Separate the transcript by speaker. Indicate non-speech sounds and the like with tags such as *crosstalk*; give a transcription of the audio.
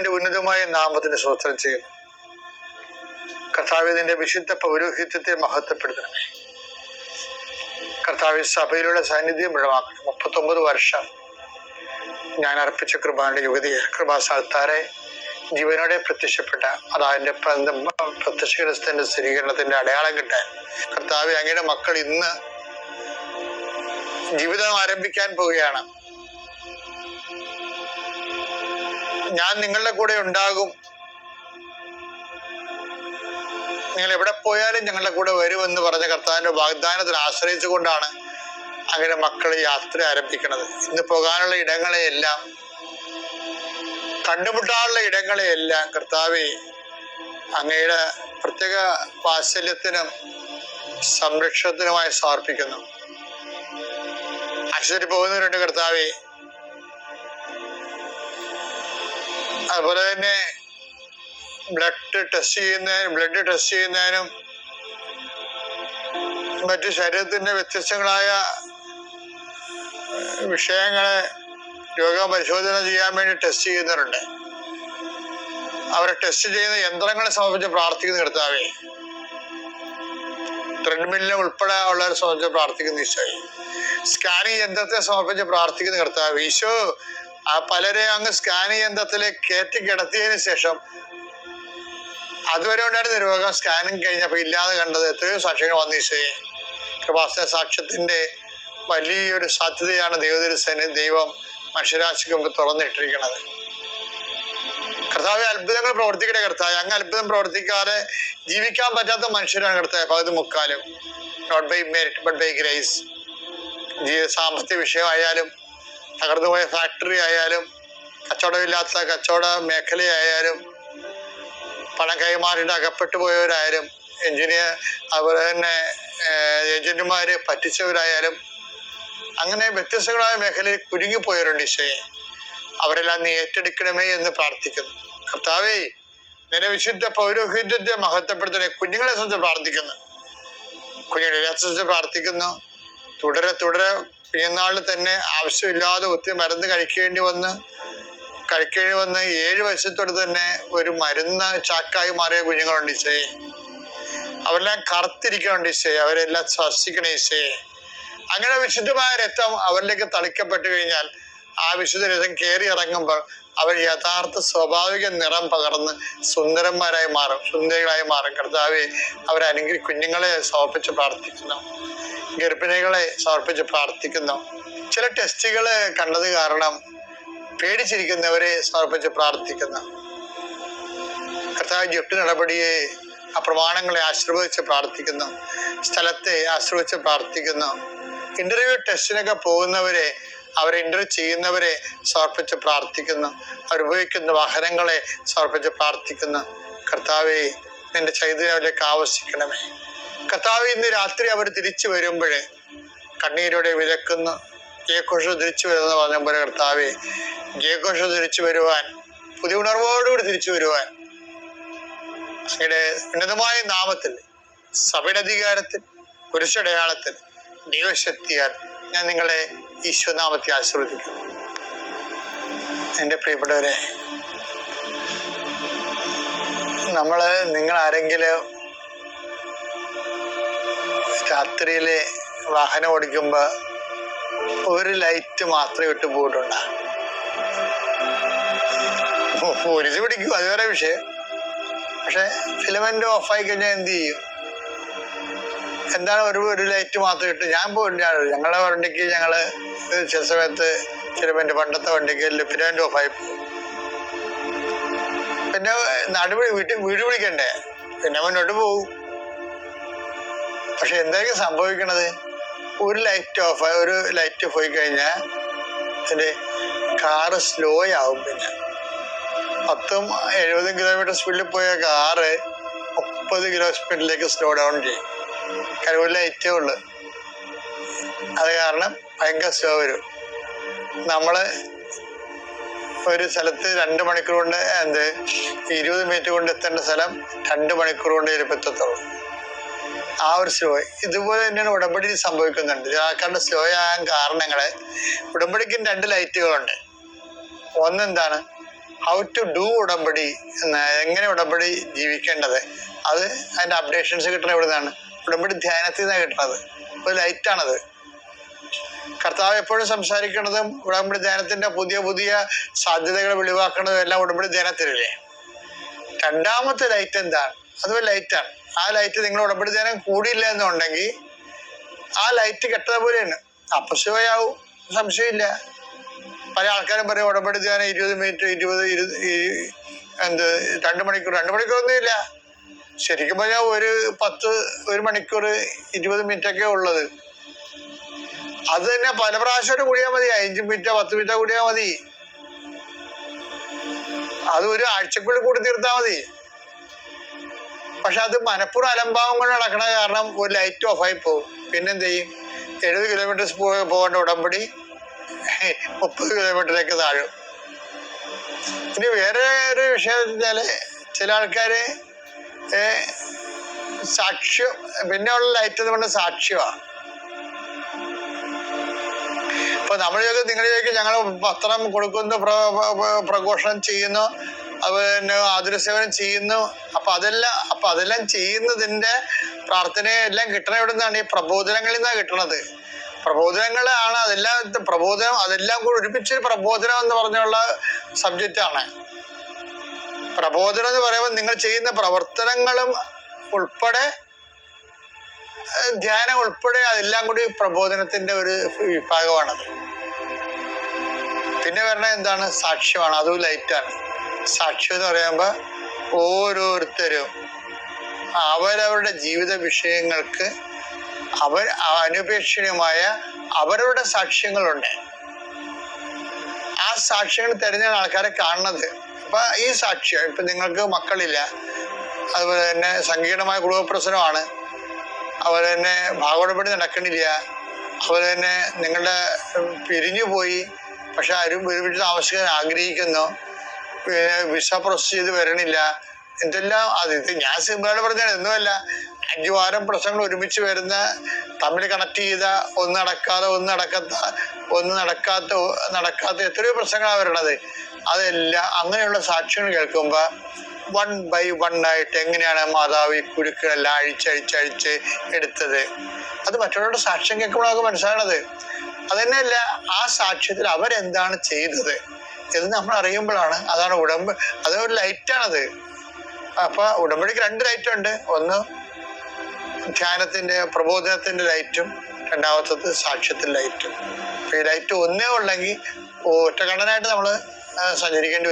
Speaker 1: നിന്റെ ഉന്നതമായ നാമത്തിന് സ്വത്രം ചെയ്യുന്നു. കർത്താവ് നിന്റെ വിശുദ്ധ പൗരോഹിത്യത്തെ മഹത്വപ്പെടുത്തണമേ കർത്താവ് സഭയിലുള്ള സാന്നിധ്യം ദൃഢമാക്കണം മുപ്പത്തൊമ്പത് വർഷം ഞാൻ അർപ്പിച്ച കൃപാന്റെ യുവതിയെ കൃപാസാൽത്താരെ ജീവനോടെ പ്രത്യക്ഷപ്പെട്ട അതാതിന്റെ പ്രത്യക്ഷ സ്ഥിരീകരണത്തിന്റെ അടയാളം കിട്ടാൻ കർത്താവ് അങ്ങയുടെ മക്കൾ ഇന്ന് ജീവിതം ആരംഭിക്കാൻ പോവുകയാണ്. ഞാൻ നിങ്ങളുടെ കൂടെ ഉണ്ടാകും. നിങ്ങൾ എവിടെ പോയാലും ഞങ്ങളുടെ കൂടെ വരുമെന്ന് പറഞ്ഞ കർത്താവിന്റെ വാഗ്ദാനത്തിൽ ആശ്രയിച്ചുകൊണ്ടാണ് അങ്ങനെ മക്കൾ യാത്ര ആരംഭിക്കുന്നത്. ഇന്ന് പോകാനുള്ള ഇടങ്ങളെയെല്ലാം കണ്ടുമുട്ടാനുള്ള ഇടങ്ങളെയെല്ലാം കർത്താവെ അങ്ങയുടെ പ്രത്യേക വാത്സല്യത്തിനും സംരക്ഷണത്തിനുമായി സമർപ്പിക്കുന്നു. ആശുപത്രി പോകുന്നവരുണ്ട് കർത്താവെ അതുപോലെ തന്നെ ബ്ലഡ് ടെസ്റ്റ് ചെയ്യുന്ന ബ്ലഡ് ടെസ്റ്റ് ചെയ്യുന്നതിനും മറ്റു ശരീരത്തിന്റെ വ്യത്യസ്തങ്ങളായ വിഷയങ്ങളെ വിഷയങ്ങളെ രോഗപരിശോധന ചെയ്യാൻ വേണ്ടി ടെസ്റ്റ് ചെയ്യുന്നവരുണ്ട്. അവരെ ടെസ്റ്റ് ചെയ്യുന്ന യന്ത്രങ്ങളെ സംബന്ധിച്ച് പ്രാർത്ഥിക്കുന്ന കർത്താവേ ട്രെഡ്മില്ലിനെ ഉൾപ്പെടെ ഉള്ളവരെ സംബന്ധിച്ച് പ്രാർത്ഥിക്കുന്ന ഈശോയെ. സ്കാനിങ് യന്ത്രത്തെ സമർപ്പിച്ച് പ്രാർത്ഥിക്കുന്ന കർത്താവ് ഈശോ ആ പലരെ അങ്ങ് സ്കാൻ യന്ത്രത്തിലേക്ക് കയറ്റി കിടത്തിയതിനു ശേഷം അതുവരെ ഉണ്ടായിരുന്ന രോഗം സ്കാനിങ് കഴിഞ്ഞപ്പോൾ ഇല്ലാതെ കണ്ടത് എത്രയോ സാക്ഷികൾ വന്നു ഈശോയെ കൃപാസന സാക്ഷ്യത്തിന്റെ വലിയൊരു സാധ്യതയാണ് ദൈവതിരുസേന ദൈവം മനുഷ്യരാശിക്ക് മുമ്പ് തുറന്നിട്ടിരിക്കുന്നത്. കർത്താവ് അത്ഭുതങ്ങൾ പ്രവർത്തിക്കട്ടെ കർത്താവ്. അങ്ങ് അത്ഭുതം പ്രവർത്തിക്കാതെ ജീവിക്കാൻ പറ്റാത്ത മനുഷ്യരാണ് കർത്താവ് പകുതി മുക്കാലും. Not by merit but by grace സാമ്പത്തിക വിഷയമായാലും തകർന്നുപോയ ഫാക്ടറി ആയാലും കച്ചവടമില്ലാത്ത കച്ചവട മേഖലയായാലും പണം കൈമാറിയിട്ട് അകപ്പെട്ടു പോയവരായാലും എഞ്ചിനീയർ അതുപോലെ തന്നെ ഏജന്റുമാർ പറ്റിച്ചവരായാലും അങ്ങനെ വ്യത്യസ്തങ്ങളായ മേഖലയിൽ കുരുങ്ങിപ്പോയവരുണ്ട് ഈശോയെ. അവരെല്ലാം നീ ഏറ്റെടുക്കണമേ എന്ന് പ്രാർത്ഥിക്കുന്നു. കർത്താവേ നിന്നെ വിശുദ്ധ പൗരോഹിത്യത്തെ മഹത്വപ്പെടുത്തണേ. കുഞ്ഞുങ്ങളെ സംബന്ധിച്ച് പ്രാർത്ഥിക്കുന്നു. കുഞ്ഞുങ്ങളെ സംബന്ധിച്ച് പ്രാർത്ഥിക്കുന്നു. തുടരെ തുടരെ പിന്നാളിൽ തന്നെ ആവശ്യമില്ലാതെ ഒത്തിരി മരുന്ന് കഴിക്കേണ്ടി വന്ന് കഴിക്കേണ്ടി വന്ന് ഏഴ് വയസ്സത്തോട് തന്നെ ഒരു മരുന്ന് ചാക്കായി മാറിയ കുഞ്ഞുങ്ങളുണ്ട് ഈശോയെ അവരെല്ലാം കറുത്തിരിക്കുന്നുണ്ട് ഈശോയെ അവരെല്ലാം ശ്വസിക്കണ ഈശോയെ അങ്ങനെ വിശുദ്ധമായ രക്തം അവരിലേക്ക് തളിക്കപ്പെട്ടു കഴിഞ്ഞാൽ ആ വിശുദ്ധ രഥം കയറി ഇറങ്ങുമ്പോൾ അവർ യഥാർത്ഥ സ്വാഭാവിക നിറം പകർന്ന് സുന്ദരന്മാരായി മാറും സുന്ദരികളായി മാറും. കർത്താവെ അവരെ അനുഗ്രഹി കുഞ്ഞുങ്ങളെ സമർപ്പിച്ച് പ്രാർത്ഥിക്കുന്നു. ഗർഭിണികളെ സമർപ്പിച്ച് പ്രാർത്ഥിക്കുന്നു. ചില ടെസ്റ്റുകൾ കണ്ടത് കാരണം പേടിച്ചിരിക്കുന്നവരെ സമർപ്പിച്ച് പ്രാർത്ഥിക്കുന്നു. കർത്താവ് ജപ്തി നടപടിയെ ആ പ്രമാണങ്ങളെ ആശീർവദിച്ച് പ്രാർത്ഥിക്കുന്നു. സ്ഥലത്തെ ആശീർവദിച്ച് പ്രാർത്ഥിക്കുന്നു. ഇന്റർവ്യൂ ടെസ്റ്റിനൊക്കെ പോകുന്നവരെ അവരെ ഇന്റർവ്യൂ ചെയ്യുന്നവരെ സമർപ്പിച്ച് പ്രാർത്ഥിക്കുന്നു. അവർ ഉപയോഗിക്കുന്ന വാഹനങ്ങളെ സമർപ്പിച്ച് പ്രാർത്ഥിക്കുന്നു. കർത്താവെ നിന്റെ ചൈതന്യത്തിലേക്ക് ആവശ്യിക്കണമേ കർത്താവ് ഇന്ന് രാത്രി അവർ തിരിച്ചു വരുമ്പോഴേ കണ്ണീരോടെ വിലക്കുന്ന. ജയഘോഷം തിരിച്ചു വരുമെന്ന് പറഞ്ഞ പോലെ കർത്താവെ ജയഘോഷം തിരിച്ചു വരുവാൻ പുതിയ ഉണർവോടുകൂടി തിരിച്ചു വരുവാൻ അങ്ങയുടെ ഉന്നതമായ നാമത്തിൽ സഭയുടെ അധികാരത്തിൽ പുരുഷടയാളത്തിൽ ദൈവശക്തിയാൽ ഞാൻ നിങ്ങളെ ഈശ്വനാമത്തെ ആശീർവദിക്കുന്നു. എന്റെ പ്രിയപ്പെട്ടവരെ നമ്മൾ നിങ്ങൾ ആരെങ്കിലും രാത്രിയിൽ വാഹനം ഓടിക്കുമ്പോൾ ഒരു ലൈറ്റ് മാത്രമേ വിട്ടു പോയിട്ടുണ്ട. പോലീസ് പിടിക്കും അത് വേറെ വിഷയം. പക്ഷെ ഫിലമെന്റ് ഓഫായി കഴിഞ്ഞാൽ എന്ത് ചെയ്യും? എന്താണ് ഒരു ഒരു ലൈറ്റ് മാത്രം ഇട്ട് ഞാൻ പോയിട്ടാണ് ഞങ്ങളുടെ വണ്ടിക്ക് ഞങ്ങൾ ചില സമയത്ത് ഫിലമെന്റ് പണ്ടത്തെ വണ്ടിക്ക് ഫിലമെന്റ് ഓഫായി പോകും. പിന്നെ നടുവിളി വീട്ടിൽ വീട് വിളിക്കണ്ടേ? പിന്നെ മുന്നോട്ട് പോകും പക്ഷെ എന്തായിരിക്കും സംഭവിക്കണത്? ഒരു ലൈറ്റ് ഓഫ് ഒരു ലൈറ്റ് പോയി കഴിഞ്ഞാൽ എന്റെ കാറ് സ്ലോ ആവും പിന്നെ. പത്തും എഴുപതും കിലോമീറ്റർ സ്പീഡിൽ പോയ കാറ് മുപ്പത് കിലോ സ്പീഡിലേക്ക് സ്ലോ ഡൗൺ ചെയ്യും. കാരണം ഒരു ലൈറ്റേ ഉള്ളു. അത് കാരണം ഭയങ്കര സ്ലോ വരും. നമ്മൾ ഒരു സ്ഥലത്ത് രണ്ട് മണിക്കൂർ കൊണ്ട് എന്ത് ഇരുപത് മിനിറ്റ് കൊണ്ട് എത്തേണ്ട സ്ഥലം രണ്ട് മണിക്കൂർ കൊണ്ട് ചിലപ്പോൾ എത്തത്തുള്ളൂ. ആ ഒരു സ്ലോ ഇതുപോലെ തന്നെയാണ് ഉടമ്പടി സംഭവിക്കുന്നുണ്ട്. ആൾക്കാരുടെ സ്ലോ ആകാൻ കാരണങ്ങൾ. ഉടമ്പടിക്കും രണ്ട് ലൈറ്റുകളുണ്ട് ഒന്നെന്താണ്? ഹൗ ടു ഡു ഉടമ്പടി എങ്ങനെ ഉടമ്പടി ജീവിക്കേണ്ടത്? അത് അതിന്റെ അപ്ഡേഷൻസ് കിട്ടുന്നത് എവിടെ നിന്നാണ് ഉടമ്പടി ധ്യാനത്തിൽ നിന്നാണ് കിട്ടുന്നത്. ഒരു ലൈറ്റാണത് കർത്താവ് എപ്പോഴും സംസാരിക്കുന്നതും ഉടമ്പടി ധ്യാനത്തിന്റെ പുതിയ പുതിയ സാധ്യതകൾ വെളിവാക്കുന്നതും എല്ലാം ഉടമ്പടി ധ്യാനത്തിലല്ലേ? രണ്ടാമത്തെ ലൈറ്റ് എന്താണ്? അതുപോലെ ലൈറ്റാണ് ആ ലൈറ്റ് നിങ്ങൾ ഉടമ്പടി ധ്യാനം കൂടിയില്ല എന്നുണ്ടെങ്കിൽ ആ ലൈറ്റ് കെട്ടത് പോലെയാണ്. അപ്പശുവയാവും സംശയമില്ല. പല ആൾക്കാരും പറയും ഉടമ്പടി ധ്യാനം ഇരുപത് മിനിറ്റ് ഇരുപത് എന്ത് രണ്ട് മണിക്കൂർ. രണ്ട് മണിക്കൂറൊന്നും ഇല്ല ശരിക്കും പറഞ്ഞാൽ ഒരു പത്ത് ഒരു മണിക്കൂർ ഇരുപത് മിനിറ്റ് ഒക്കെ ഉള്ളത്. അത് തന്നെ പല പ്രാവശ്യം കൂടിയാൽ മതി. അഞ്ച് മിനിറ്റോ പത്ത് മിനിറ്റോ കൂടിയാൽ മതി. അത് ഒരു ആഴ്ചക്കുള്ളിൽ കൂടി തീർത്താൽ മതി. പക്ഷെ അത് മനഃപൂർവം അലംഭാവം കൊണ്ട് നടക്കണ കാരണം ഒരു ലൈറ്റ് ആയി പോകും. പിന്നെന്ത് ചെയ്യും? എഴുപത് കിലോമീറ്റർ പോകേണ്ട ഉടമ്പടി *laughs* മുപ്പത് കിലോമീറ്ററിലേക്ക് താഴും. ഇനി വേറെ ഒരു വിഷയം വെച്ചാൽ ചില ആൾക്കാര് ഏ, സാക്ഷ്യം പിന്നെ ഉള്ള ലൈറ്റ് എന്ന് പറഞ്ഞാൽ സാക്ഷ്യമാണ്. ഇപ്പൊ നമ്മൾ ചോദിക്കും നിങ്ങൾ ചോദിക്കും ഞങ്ങൾ പത്രം കൊടുക്കുന്നു പ്ര- പ്ര- പ്രഘോഷണം ചെയ്യുന്നു. പിന്നെ ആതുരസേവനം ചെയ്യുന്നു. അപ്പൊ അതെല്ലാം അപ്പൊ അതെല്ലാം ചെയ്യുന്നതിന്റെ പ്രാർത്ഥനയെല്ലാം കിട്ടണ എവിടെ നിന്നാണ് ഈ പ്രബോധനങ്ങളിൽ നിന്നാണ് കിട്ടണത്. പ്രബോധനങ്ങളാണ് അതെല്ലാം പ്രബോധനം അതെല്ലാം കൂടി ഒരുമിച്ചൊരു പ്രബോധനം എന്ന് പറഞ്ഞുള്ള സബ്ജക്റ്റ് ആണ്. പ്രബോധനം എന്ന് പറയുമ്പോൾ നിങ്ങൾ ചെയ്യുന്ന പ്രവർത്തനങ്ങളും ഉൾപ്പെടെ ധ്യാനം ഉൾപ്പെടെ അതെല്ലാം കൂടി പ്രബോധനത്തിന്റെ ഒരു വിഭാഗമാണത്. പിന്നെ വരണ എന്താണ്? സാക്ഷ്യമാണ്. അതും ലൈറ്റാണ് സാക്ഷ്യം എന്ന് പറയുമ്പോൾ ഓരോരുത്തരും അവരവരുടെ ജീവിത വിഷയങ്ങൾക്ക് അവർ അനുപേക്ഷണീയമായ അവരവരുടെ സാക്ഷ്യങ്ങളുണ്ട്. ആ സാക്ഷ്യങ്ങൾ തിരഞ്ഞാണ് ആൾക്കാരെ കാണുന്നത്. അപ്പൊ ഈ സാക്ഷ്യം ഇപ്പൊ നിങ്ങൾക്ക് മക്കളില്ല. അതുപോലെ തന്നെ സങ്കീർണമായ കുടുംബ പ്രശ്നമാണ്. അതുപോലെ തന്നെ ഭാഗവടപടി നടക്കണില്ല അതുപോലെ തന്നെ നിങ്ങളുടെ പിരിഞ്ഞു പോയി പക്ഷെ ആരും ഒരുമിച്ച് താമസിക്കാൻ ആഗ്രഹിക്കുന്നു. വിസ പ്രോസസ് ചെയ്ത് വരണില്ല. എന്തെല്ലാം അത് ഇത് ഞാൻ സിമ്പിളായിട്ട് പറഞ്ഞാൽ ഒന്നുമല്ല. അഞ്ചു വാരം പ്രശ്നങ്ങൾ ഒരുമിച്ച് വരുന്ന തമ്മിൽ കണക്ട് ചെയ്ത ഒന്ന് നടക്കാതെ ഒന്ന് നടക്കാത്ത ഒന്ന് നടക്കാത്ത നടക്കാത്ത എത്രയോ പ്രശ്നങ്ങളാണ് വരണത്. അതെല്ലാം അങ്ങനെയുള്ള സാക്ഷ്യങ്ങൾ കേൾക്കുമ്പോൾ വൺ ബൈ വൺ ആയിട്ട് എങ്ങനെയാണ് മാതാവ് ഈ കുരുക്കളെല്ലാം അഴിച്ചഴിച്ചഴിച്ച് എടുത്തത്? അത് മറ്റുള്ളവരുടെ സാക്ഷ്യം കേൾക്കുമ്പോഴാണ് മനസ്സിലാകുന്നത്. അതന്നെയല്ല ആ സാക്ഷ്യത്തിൽ അവരെന്താണ് ചെയ്തത്? എന്ന് നമ്മൾ അറിയുമ്പോഴാണ്. അതാണ് ഉടമ്പ്. അതൊരു ലൈറ്റാണത് അപ്പൊ ഉടമ്പടിക്ക് രണ്ട് ലൈറ്റ് ഉണ്ട്. ഒന്ന് ധ്യാനത്തിന്റെ പ്രബോധനത്തിന്റെ ലൈറ്റും രണ്ടാമത്തത് സാക്ഷ്യത്തിന്റെ ലൈറ്റും ഈ ലൈറ്റ് ഒന്നേ ഉള്ളെങ്കിൽ ഒറ്റ കണ്ണനായിട്ട് നമ്മൾ സഞ്ചരിക്കേണ്ടി വരും.